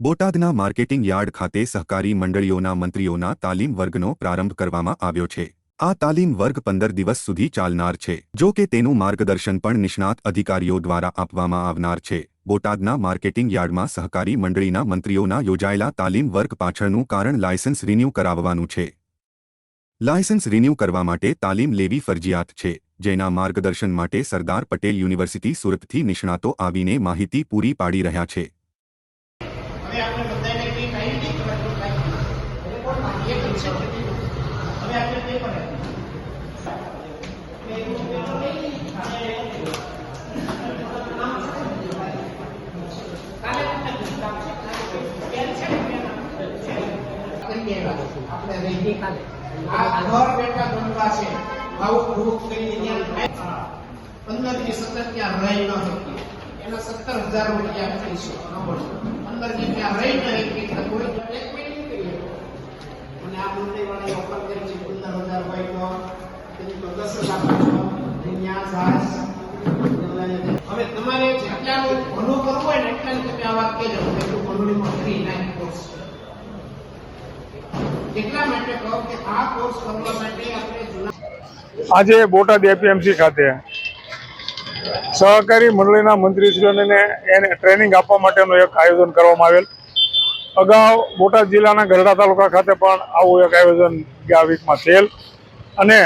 બોટાદના marketing yard ખાતે સહકારી મંડળીઓના મંત્રીઓના તાલીમ વર્ગનો પ્રારંભ કરવામાં આવ્યો છે. આ તાલીમ વર્ગ પંદર દિવસ સુધી ચાલનાર છે, જો કે તેનું માર્ગદર્શન પણ નિષ્ણાત અધિકારીઓ દ્વારા આપવામાં આવનાર છે. બોટાદના માર્કેટિંગ યાર્ડમાં સહકારી મંડળીના મંત્રીઓના યોજાયેલા તાલીમ વર્ગ પાછળનું કારણ લાયસન્સ રિન્યૂ કરાવવાનું છે. લાયસન્સ રિન્યૂ કરવા માટે તાલીમ લેવી ફરજિયાત છે, જેના માર્ગદર્શન માટે સરદાર પટેલ યુનિવર્સિટી સુરતથી નિષ્ણાતો આવીને માહિતી પૂરી પાડી રહ્યા છે. હવે આપણે બધાને કંઈક આવી નહીં કરાતું કાંઈ રેકોર્ડમાં એક જ છે હવે આપણે તે પણ. આપણે રહી. આ ઘર છે આવું ગ્રુપ કરીને. પંદરથી સત્તર ત્યાં રહી ન શકીએ એના સત્તર હજાર રૂપિયા આપીશું પંદર જે ત્યાં રહી જાય કે કોઈ અને આ મંત્રીવાળાએ ઓફર કરી છે પંદર હજાર તો તેની તો દસ હજાર ત્યાં સાસ. હવે તમારે જેટલાનું ભલું કરવું હોય ને એટલાનું તમે આ વાત કહેજો. એટલું ભલું ફ્રી નાઇન કોર્સ એટલા માટે કહો કે આ કોર્સ કરવા માટે આપણે આજે બોટાદ એપીએમસી ખાતે સહકારી મંડળીના મંત્રીશ્રીઓને એને ટ્રેનિંગ આપવા માટેનું એક આયોજન કરવામાં આવેલ. અગાઉ બોટાદ જિલ્લાના ગરડા તાલુકા ખાતે પણ આવું એક આયોજન ગયા વીકમાં થયેલ. અને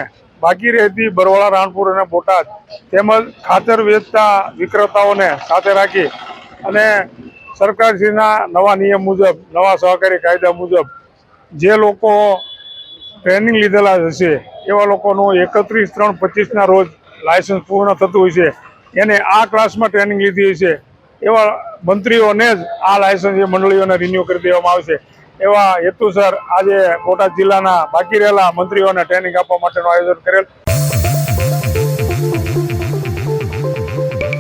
બાકી રહેતી બરવાળા, રાણપુર અને બોટાદ તેમજ ખાતર વેચતા વિક્રેતાઓને સાથે રાખી અને સરકારશ્રીના નવા નિયમ મુજબ, નવા સહકારી કાયદા મુજબ જે લોકો ટ્રેનિંગ લીધેલા હશે એવા લોકોનું એકત્રીસ ત્રણ પચીસના રોજ લાયસન્સ પૂર્ણ થતું હોય છે. એને આ ક્લાસમાં ટ્રેનિંગ લીધી હોય છે. એવા મંત્રીઓને જ આ લાયસન્સ મંડળીઓને રિન્યૂ કરી દેવામાં આવશે એવા હેતુસર આજે બોટાદ જિલ્લાના બાકી રહેલા મંત્રીઓને ટ્રેનિંગ આપવા માટેનું આયોજન કરેલ